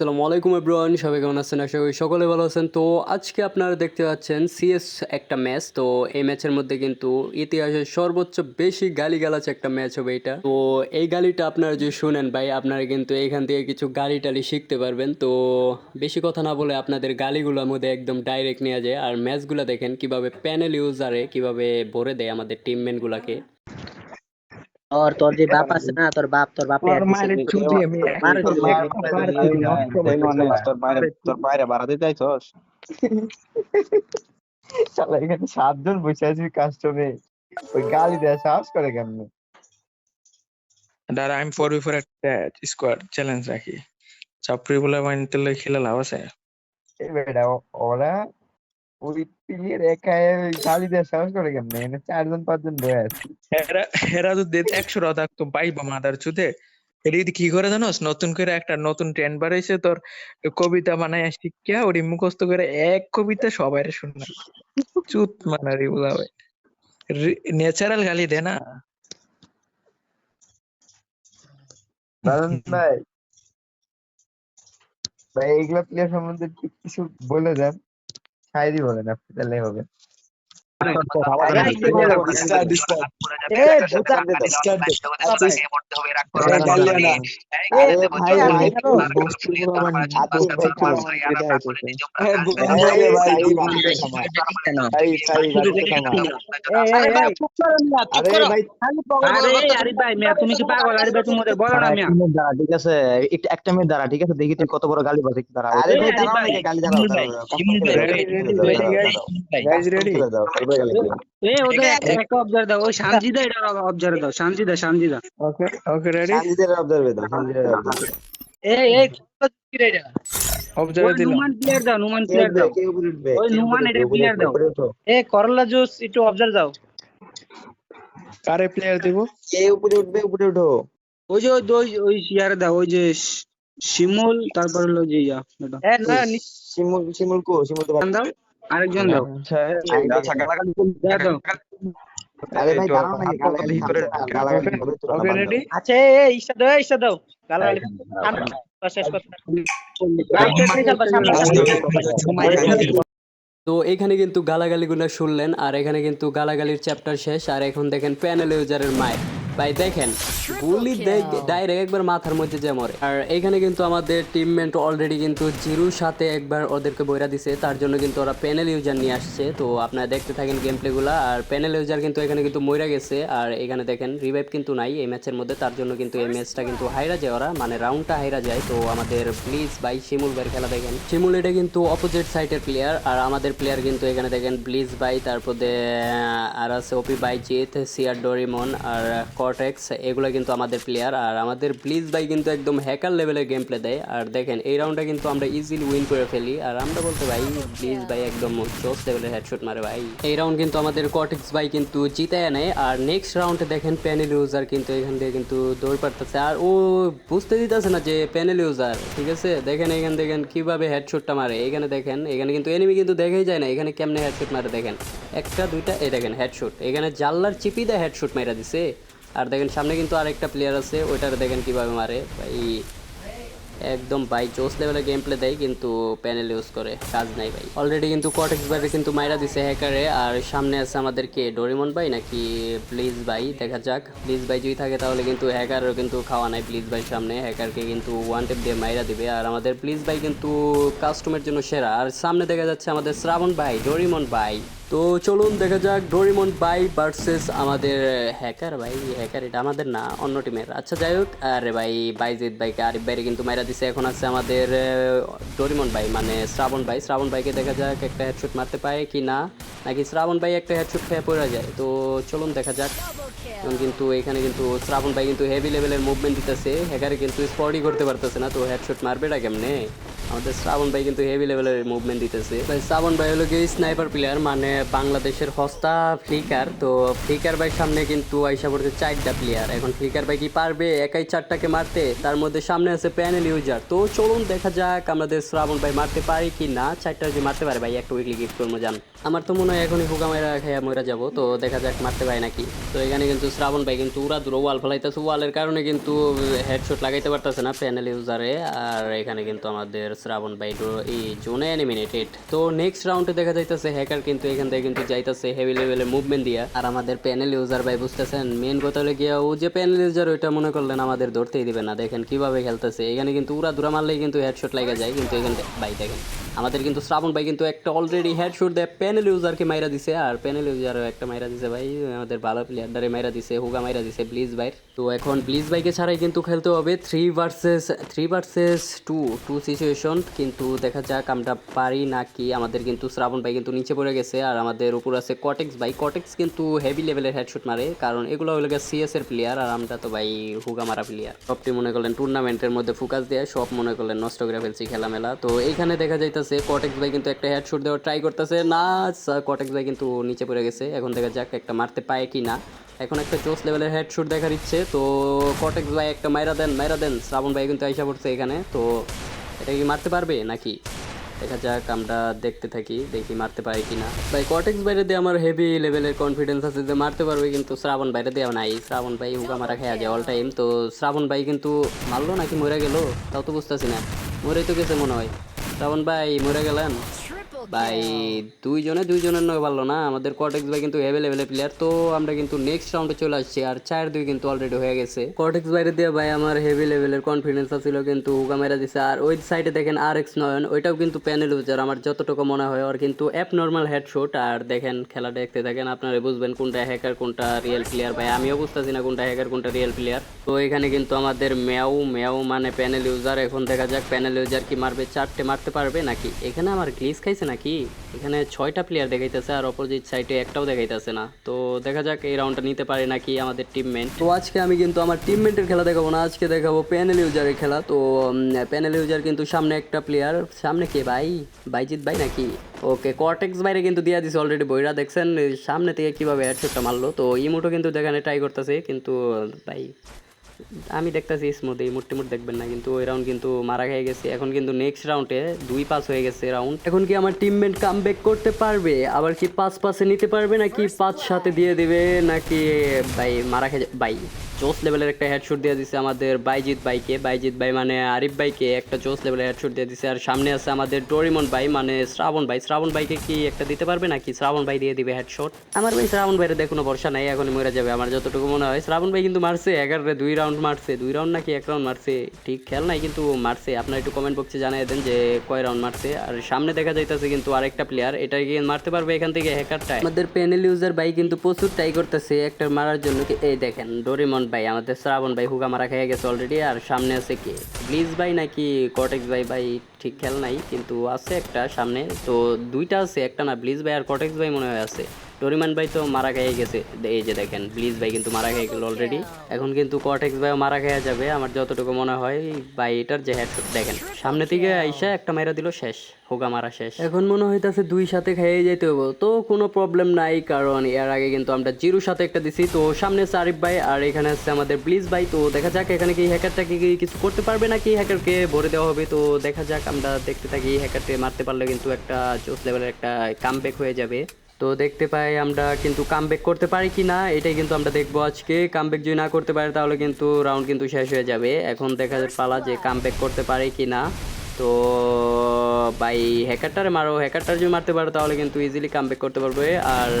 আসসালামু আলাইকুম এব্রোয়ান সবাই কেমন আছেন? আশা করি সকলে ভালো আছেন। তো আজকে আপনারা দেখতে পাচ্ছেন সিএস একটা ম্যাচ। তো এই ম্যাচের মধ্যে কিন্তু ইতিহাসের সর্বোচ্চ বেশি গালিগালাজ একটা ম্যাচ হবে এটা। তো এই গালিটা আপনারা যদি শুনেন ভাই, আপনারা কিন্তু এখান থেকে কিছু গালি টালি শিখতে পারবেন। তো বেশি কথা না বলে আপনাদের গালিগুলোর মধ্যে একদম ডাইরেক্ট নেওয়া যায়। আর ম্যাচগুলো দেখেন কীভাবে প্যানেল ইউজারে কীভাবে ভরে দেয় আমাদের টিমমেটগুলোকে और তোর যে বাপ আছে না তোর বাপ তোর বাপে তোর বাইরে তোর বাইরে ভাড়া দিতে শালা এখানে সাতজন বসে আছি কাস্টমে ওই গালি দেয় সাহস করে কেমনে? দাঁড়া আমি ফোর ফোর একটা স্কোয়াড চ্যালেঞ্জ রাখি। চাপড়ি বলে মাইনতে লই খেলে লাভ আছে? এই বেটা ও- ওরা ওই প্লেয়ার একা গালি দেয় সাহস করে কেমনে? এখানে চারজন পাঁচজন বয়ে আছে। হেরা হেরা যদি একশো রা থাকতো পাইবা মাদার চুদে। কি করে জানোস? নতুন করে একটা নতুন ট্রেন্ড বাড়াইছে তোর কবিতা বানায় শিক্ষা ওটি মুখস্থ করে এক কবিতা সবাই শুনে। চুত মানার এগুলা ন্যাচারাল গালি দে না। দারুণ ভাই। ভাই এইগুলা প্লেয়ার সম্বন্ধে কিছু বলে দেন। শায়রি বলেন আপনি তাহলে হবে এ ভূতা তুমি কি পাগল? আরে ভাই তুমি বলো না ঠিক আছে? একটা- একটা মিনিট দাঁড়া ঠিক আছে? দেখি তুই কত বড় গালি বাজে দাঁড়া আরে ভাই, গালি এ ওদের একটা অবজার দাও। ওই শান্তিদা এটা অবজার দাও। শান্তিদা শান্তিদা ওকে ওকে রেডি শান্তিদের observe দাও, শান্তিদের observe। এই এই কি রে এটা? অবজার্ভ দিলাম। নুমান প্লেয়ার দাও নুমান প্লেয়ার দাও। কে উপরে উঠবে, ওই নুমান এটা উঠবে, দাও। এ করলা জুস একটু অবজার দাও। কারে প্লেয়ার দিব? কে উপরে উঠবে, উপরে ওঠো। ওই যে ওই ওই ইয়ার দাও ওই যে শিমুল তারপর হলো যে ইয়া এটা এ না শিমুল শিমুল কো শিমুল তো দাও। আরেকজন দাও আচ্ছা, গালাগালি দাও দাও আরে ভাই দাঁড়াও নাকি, গালাগালি এই করবে না, গালাগালি করবে, ওকে রেডি আচ্ছা এ এ দাও ইসা দাও। গালাগালি তো এখানে কিন্তু গালাগালিগুলো শুনলেন আর এখানে কিন্তু গালাগালির চ্যাপ্টার শেষ আর এখন দেখেন প্যানেল ইউজারের মায়ের ভাই দেখেন গুলি ডাইরেক্ট একবার মাথার মধ্যে যে মরে। আর এখানে কিন্তু আমাদের টিমমেট অলরেডি কিন্তু জিরুর সাথে একবার ওদেরকে বইরা দিছে তার জন্য কিন্তু ওরা প্যানেল ইউজার নিয়ে আসছে। তো আপনারা দেখতে থাকেন গেম প্লেগুলো আর প্যানেল ইউজার কিন্তু এখানে কিন্তু মইরা গেছে। আর এখানে দেখেন রিভাইভ কিন্তু নাই এই ম্যাচের মধ্যে তার জন্য কিন্তু এই ম্যাচটা কিন্তু হাইরা যায় ওরা মানে রাউন্ডটা হাইরা যায়। তো আমাদের প্লিজ ভাই শিমুল ভাইয়ের খেলা দেখেন। শিমুল এটা কিন্তু অপোজিট সাইডের প্লেয়ার আর আমাদের প্লেয়ার কিন্তু এখানে দেখেন ব্লিজ ভাই তারপরে আর আছে OP by Jeet CR Doraemon R Cortex এগুলো কিন্তু আমাদের প্লেয়ার আর আমাদের ব্লিজ ভাই কিন্তু একদম হ্যাকার লেভেলের গেম প্লে দেয়। আর দেখেন, এই রাউন্ডটা কিন্তু আমরা ইজিলি উইন করে ফেলি। আর আমরা বলতে ভাই ব্লিজ ভাই একদম জোস লেভেলের হেডশট মারে ভাই। এই রাউন্ড কিন্তু আমাদের কর্টেক্স ভাই কিন্তু জিতে নেয় আর নেক্সট রাউন্ডে দেখেন প্যানেল ইউজার কিন্তু এখান থেকে কিন্তু দৌড় পারতেছে। আর ও বুঝতে দিতেছে না যে প্যানেল ইউজার ঠিক আছে? দেখেন এখান দেখেন কীভাবে হেডশটটা মারে। এখানে দেখেন, এখানে কিন্তু এনিমি কিন্তু দেখাই যায় না। এখানে কেমনে হেডশট মারে দেখেন। একটা, দুইটা, এই দেখেন হেডশট এখানে জাল্লার চিপি দেয় হেডশট মাইরা দিছে। আর দেখেন, সামনে কিন্তু আরেকটা প্লেয়ার আছে, ওইটার দেখেন কীভাবে মারে। ভাই, একদম বাই জোস লেভেলের গেম প্লে দেয়, কিন্তু প্যানেল ইউজ করে, কাজ নাই ভাই। অলরেডি কিন্তু কটেক্স বাইরে কিন্তু মাইরা দিছে হ্যাকারে আর সামনে আছে আমাদের কে ডোরিমন ভাই নাকি প্লিজ ভাই? দেখা যাক প্লিজ ভাই যদি থাকে তাহলে কিন্তু হ্যাকারও কিন্তু খাওয়া নাই প্লিজ ভাই সামনে। হ্যাকারকে কিন্তু ওয়ান টেপ দিয়ে মাইরা দিবে, আর আমাদের প্লিজ ভাই কিন্তু কাস্টমের জন্য সেরা। আর সামনে দেখা যাচ্ছে আমাদের শ্রাবণ ভাই ডোরিমন ভাই। তো চলুন দেখা যাক, ডোরিমন বাই ভার্সেস আমাদের হ্যাকার ভাই। হ্যাকার এটা আমাদের না, অন্য টিমের আচ্ছা যাই হোক, আরে ভাই বাইজিৎ ভাইকে আরিফ ভাইরে কিন্তু মাইরা দিছে। এখন আছে আমাদের ডোরিমন ভাই মানে শ্রাবণ ভাই। শ্রাবণ ভাইকে দেখা যাক একটা হেডশট মারতে পারে কি না। নাকি শ্রাবণ ভাই একটা হেডশট খেয়ে পড়ে যায়। তো চলুন দেখা যাক। কিন্তু এখানে কিন্তু শ্রাবণ ভাই কিন্তু হেভি লেভেলের মুভমেন্ট দিতেছে। হ্যাকারে কিন্তু স্পটই করতে পারতেছে না, তো হেডশট মারবে না কেমনে? আমাদের শ্রাবণ ভাই কিন্তু হেভি লেভেলের মুভমেন্ট দিতেছে। শ্রাবণ ভাই হলো গিয়ে স্নাইপার প্লেয়ার মানে বাংলাদেশের হস্তা ফ্লিকার তো ফ্লিকার ভাই সামনে কিন্তু আইসা পড়ছে চারটা প্লেয়ার এখন ফ্লিকার ভাই কি পারবে? একাই চারটাকে মারতে? তার মধ্যে সামনে আছে প্যানেল ইউজার তো চলুন দেখা যাক আমাদের শ্রাবণ ভাই মারতে পারি কি না। চারটা যদি মারতে পারে ভাই, একটা উইকলি গিফট করব, জান। আমার তো মনে হয় এখনই হুকা মেরা খাইয়া মরা যাব। তো দেখা যাক মারতে পারি নাকি। তো এখানে কিন্তু শ্রাবণ ভাই কিন্তু উড়া দূর ওয়াল ফেলাইতেছে। ওয়ালের কারণে কিন্তু হেডশট লাগাইতে পারতেছে না প্যানেল ইউজারে আর এখানে কিন্তু আমাদের শ্রাবণ ভাই ডো- এই জোনে এলিমিনেটেড তো নেক্সট রাউন্ডে দেখা যাইতেছে হ্যাকার কিন্তু এখান থেকে কিন্তু যাইতেছে হেভি লেভেলের মুভমেন্ট দিয়া। আর আমাদের প্যানেল ইউজার ভাই বুঝতেছেন মেন কথা হলে গিয়া ও যে প্যানেল ইউজার ওইটা মনে করলেন আমাদের ধরতেই দিবে না। দেখেন কীভাবে খেলতেছে। এখানে কিন্তু উড়া দুরা মারলেই কিন্তু হেডশট লাগা যায়। কিন্তু এখানে ভাই দেখেন, আমাদের কিন্তু শ্রাবণ ভাই কিন্তু একটা অলরেডি হেডশট দেয় প্যানেল ইউজারকে মাইরা দিছে। আর প্যানেল ইউজারও একটা মাইরা দিছে ভাই, আমাদের ভালো প্লেয়ারদারে মাইরা দিছে, হুগা মাইরা দিছে ব্লিজ ভাই তো এখন প্লিজ ভাইকে ছাড়াই কিন্তু খেলতে হবে three versus three versus two two situation কিন্তু দেখা যাক আমরা পারি নাকি। আমাদের কিন্তু শ্রাবণ ভাই কিন্তু নিচে পড়ে গেছে আর আমাদের উপর আছে কটেক্স ভাই। কটেক্স কিন্তু হেভি লেভেলের হেডশট মারে, কারণ এগুলো হলো সিএস এর প্লেয়ার আর আমরা তো ভাই হুগা মারা প্লেয়ার সবটি মনে করলেন টুর্নামেন্টের মধ্যে ফোকাস দিয়ে, সব মনে করলেন নষ্ট করে ফেলছি খেলা মেলা তো এইখানে দেখা যাইতেছে কটেক্স ভাই কিন্তু একটা হেডশট দেওয়ার ট্রাই করতেছে। না কটেক্স ভাই কিন্তু নিচে পড়ে গেছে। এখন দেখা যাক একটা মারতে পায় কি না। এখন একটা জোস লেভেলের হেডশট দেখার ইচ্ছে। তো কটেক্স ভাই একটা মাইরা দেন মাইরা দেন। শ্রাবণ ভাই কিন্তু আইসা পড়ছে এখানে। তো এটা কি মারতে পারবে নাকি? দেখা যাক, আমরা দেখতে থাকি, দেখি মারতে পারি কি না ভাই কটেক্স বাইরে দিয়ে আমার হেভি লেভেলের কনফিডেন্স আছে যে মারতে পারবে, কিন্তু শ্রাবণ বাইরে দেওয়া নাই। শ্রাবণ ভাই হুকা মারা খেয়া যায় অল টাইম তো শ্রাবণ ভাই কিন্তু মারলো নাকি মরে গেল? তাও তো বুঝতেছি না। মরে তো গেছে মনে হয়। শ্রাবণ ভাই, মরে গেলেন? ভাই, দুইজনে দুইজনের নয় পারল না। আমাদের কটেক্স ভাই কিন্তু অ্যাভেলেবেল প্লেয়ার তো আমরা কিন্তু নেক্সট রাউন্ডে চলে আসছি আর চার দুই কিন্তু অলরেডি হয়ে গেছে। কটেক্স বাইরে দিয়ে ভাই, আমার হেভি লেভেলের কনফিডেন্স ছিল কিন্তু হুকা মেরা দিছে। আর ওই সাইডে দেখেন আর এক্স নয়ন, ওইটাও কিন্তু প্যানেল ইউজার আমার যতটুকু মনে হয়। ওর কিন্তু অ্যাপ নর্মাল হেডশট আর দেখেন খেলা দেখতে থাকেন, আপনারা বুঝবেন কোনটা হ্যাকার কোনটা রিয়েল প্লেয়ার ভাই, আমিও বুঝতেছি না কোনটা হ্যাকার কোনটা রিয়েল প্লেয়ার তো এখানে কিন্তু আমাদের ম্যাও ম্যাও মানে প্যানেল ইউজার এখন দেখা যাক প্যানেল ইউজার কি মারবে? চারটে মারতে পারবে নাকি? এখানে আমার গ্লিচ খাইছে নাকি? এখানে ছয়টা প্লেয়ার দেখাইতেছে আর অপোজিট সাইডে একটাও দেখাইতেছে না। তো দেখা যাক এই রাউন্ডটা নিতে পারে নাকি আমাদের টিমমেট তো আজকে আমি কিন্তু আমার টিমমেটের খেলা দেখাবো না, আজকে দেখাবো প্যানেল ইউজারের খেলা। তো প্যানেল ইউজার কিন্তু সামনে একটা প্লেয়ার সামনে কে ভাই? বাইজিৎ ভাই নাকি? ওকে কর্টেক্স বাইরে কিন্তু দিয়ে দিছে অলরেডি বইরা। দেখছেন, সামনে থেকে কীভাবে হেডশটটা মারলো। তো ইমোটো কিন্তু দেখানে ট্রাই করতেছে, কিন্তু, ভাই আমি দেখতেছি স্মুথ এই মুট টিমুট দেখবেন না, কিন্তু ওই রাউন্ড কিন্তু মারা খেয়ে গেছে। এখন কিন্তু নেক্সট রাউন্ডে দুই পাস হয়ে গেছে রাউন্ড এখন কি আমার টিমমেট কাম করতে পারবে? আবার কি পাঁচ পাসে নিতে পারবে? নাকি পাঁচ সাথে দিয়ে দিবে? নাকি, ভাই, মারা খেয়ে ভাই জোস লেভেলের একটা হেডশট দিয়ে দিছে আমাদের বাইজিৎ ভাইকে। বাইজিৎ ভাই মানে আরিফ ভাইকে একটা জোস লেভেলের হেডশট দিয়ে দিছে। আর সামনে আছে আমাদের ডোরিমন ভাই মানে শ্রাবণ ভাই। শ্রাবণ ভাইকে কি একটা দিতে পারবে? নাকি শ্রাবণ ভাই দিয়ে দিবে হেডশট আমার ভাই শ্রাবণ ভাইয়ের দেখুন ভরসা নাই এখন মরে যাবে। আমার যতটুকু মনে হয়, শ্রাবণ ভাই কিন্তু মারছে। এগারোরে দুই রাউন্ড মারছে? দুই রাউন্ড নাকি এক রাউন্ড মারছে? ঠিক খেয়াল নাই, কিন্তু মারছে। আপনারা একটু কমেন্ট বক্সে জানিয়ে দেন যে কয় রাউন্ড মারছে। আর সামনে দেখা যাইতেছে কিন্তু আরেকটা প্লেয়ার এটা গিয়ে মারতে পারবে এখান থেকে হ্যাকারটাই আমাদের প্যানেল ইউজার ভাই কিন্তু প্রচুর ট্রাই করতেছে একটা মারার জন্য। এই দেখেন ডোরিমন ভাই, আমাদের শ্রাবণ ভাই হুকা মারা খেয়ে গেছে অলরেডি আর সামনে আছে কে? ব্লিজ ভাই নাকি কটেক্স ভাই? ভাই ঠিক খেয়াল নাই, কিন্তু আছে একটা সামনে। তো দুইটা আছে, একটা না ব্লিজ ভাই আর কটেক্স ভাই মনে হয় আছে। ডরিমান ভাই তো মারা খেয়ে গেছে। এই যে দেখেন, ব্লিজ ভাই কিন্তু মারা খেয়ে গেল অলরেডি এখন কিন্তু কটেক্স ভাইও মারা খেয়ে যাবে, আমার যতটুকু মনে হয়। ভাই, এটার যে হেডশট দেখেন, সামনে থেকে আইসা একটা মাইরা দিল, শেষ, হোগা মারা শেষ। এখন মনে হইতাছে দুই সাথে খেয়ে যেতে হব তো কোনো প্রবলেম নাই, কারণ এর আগে কিন্তু আমরা জিরোর সাথে একটা দিছি। তো সামনে আরিফ ভাই, আর এখানে আছে আমাদের ব্লিজ ভাই। তো দেখা যাক, এখানে কি হ্যাকারটাকে কিছু করতে পারবে নাকি? হ্যাকারকে ভরে দেওয়া হবে। তো দেখা যাক আমরা দেখতে থাকি হ্যাকারকে মারতে পারলে কিন্তু একটা জোস লেভেলের একটা কামব্যাক হয়ে যাবে। তো দেখতে পাই আমরা কিন্তু কামব্যাক করতে পারি কি না এটাই কিন্তু আমরা দেখব আজকে। কামব্যাক যদি না করতে পারে, তাহলে কিন্তু রাউন্ড কিন্তু শেষ হয়ে যাবে। এখন দেখা যায় পালা যে কামব্যাক করতে পারে কি না তো ভাই হ্যাকারটারে মারো। হ্যাকারটার যদি মারতে পারো, তাহলে কিন্তু ইজিলি কামব্যাক করতে পারবে। আর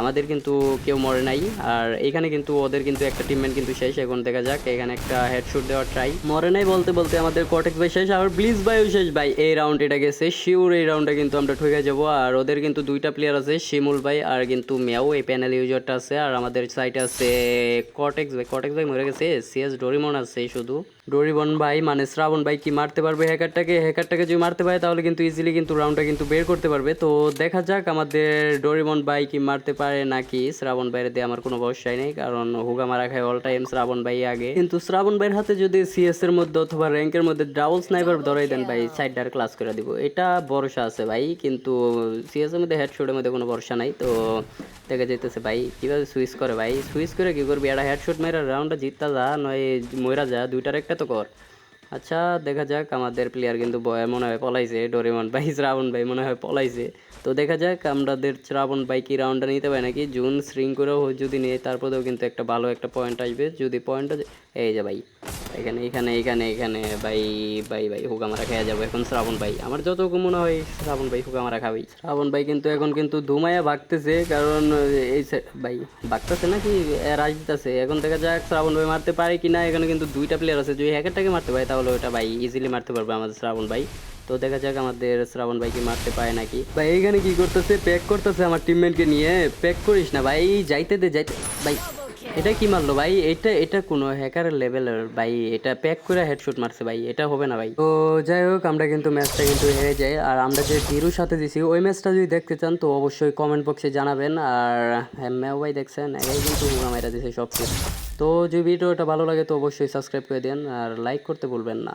আমাদের কিন্তু কেউ মরে নাই। আর এখানে কিন্তু ওদের কিন্তু একটা টিমমেট কিন্তু শেষ। এখন দেখা যাক, এখানে একটা হেডশট দেওয়ার ট্রাই মরে নাই বলতে বলতে আমাদের কটেক্স ভাই শেষ আর ব্লিজ ভাইও শেষ। ভাই, এই রাউন্ড এটা গেছে। শিওর এই রাউন্ডে কিন্তু আমরা ঠকে যাব। আর ওদের কিন্তু দুইটা প্লেয়ার আছে, শিমুল ভাই আর কিন্তু মিয়াও। এই প্যানেল ইউজারটা আছে। আর আমাদের সাইটে আছে কটেক্স ভাই। কটেক্স ভাই মরে গেছে। সিএস ডোরিমন আছে শুধু। ডরিবন ভাই মানে শ্রাবণ ভাই কি মারতে পারবে হ্যাকারটাকে? হ্যাকারটাকে যদি মারতে পারে তাহলে কিন্তু ইজিলি কিন্তু রাউন্ডটা কিন্তু বের করতে পারবে। তো দেখা যাক আমাদের ডরিবন ভাই কি মারতে পারে নাকি শ্রাবণ ভাইয়ের দিয়ে আমার কোনো ভরসাই নেই, কারণ হুগা মারা খায় অল টাইম শ্রাবণ ভাই আগে। কিন্তু শ্রাবণ ভাইয়ের হাতে যদি সিএস এর মধ্যে অথবা র্যাঙ্কের মধ্যে ডাবল স্নাইপার ধরাই দেন ভাই সাইডার ক্লাস করে দিব। এটা ভরসা আছে ভাই, কিন্তু সিএস এর মধ্যে হেডশটের মধ্যে কোনো ভরসা নাই। তো দেখা যাইতেছে ভাই, কীভাবে সুইচ করে ভাই? সুইচ করে কি করবি? একটা হেডশট মেরে রাউন্ডটা জিততা যা, নয় মইরা যা, দুইটার একটা তো কর আচ্ছা দেখা যাক, আমাদের প্লেয়ার কিন্তু মনে হয় পলাইছে। ডোরেমন ভাই, শ্রাবণ ভাই মনে হয় পলাইছে। তো দেখা যাক, আমাদের শ্রাবণ ভাই কি রাউন্ডটা নিতে পারে নাকি? জুন শৃঙ্খলাও যদি নেই তারপরেও কিন্তু একটা ভালো একটা পয়েন্ট আসবে। যদি পয়েন্টটা এই যে ভাই এখানে এখানে এখানে এখানে, ভাই ভাই ভাই হুকা মারা খেয়ে যাব এখন শ্রাবণ ভাই। আমার যতটুকু মনে হয় শ্রাবণ ভাই হুকা মারা খাবেই। শ্রাবণ ভাই কিন্তু এখন কিন্তু ধুমাইয়া ভাগতেছে, কারণ এই ভাই, ভাগতেছে নাকি? রাজ দিতেছে। এখন দেখা যাক শ্রাবণ ভাই মারতে পারে কি না এখানে কিন্তু দুইটা প্লেয়ার আছে। যদি হ্যাকারটাকে মারতে পারে, তাহলে ওটা ভাই ইজিলি মারতে পারবে আমাদের শ্রাবণ ভাই। তো দেখা যাক আমাদের শ্রাবণ ভাই কি মারতে পারে নাকি। ভাই, এইখানে কি করতেছে? প্যাক করতেছে আমার টিমমেটকে নিয়ে। প্যাক করিস না ভাই, যাইতে দে, যাইতে, ভাই। এটা কি মারলো ভাই? এটা এটা কোনো হ্যাকারের লেভেলের ভাই, এটা প্যাক করে হেডশট মারছে ভাই, এটা হবে না ভাই। তো যাই হোক, আমরা কিন্তু ম্যাচটা কিন্তু হেরে যাই। আর আমরা যে ধীরুর সাথে দিছি, ওই ম্যাচটা যদি দেখতে চান, তো অবশ্যই কমেন্ট বক্সে জানাবেন। আর হ্যাঁ ম্যাও ভাই দেখছেন, একাই কিন্তু হুগা মেরা দিছে সব কিছু তো যদি ভিডিওটা ভালো লাগে, তো অবশ্যই সাবস্ক্রাইব করে দেন। আর লাইক করতে ভুলবেন না।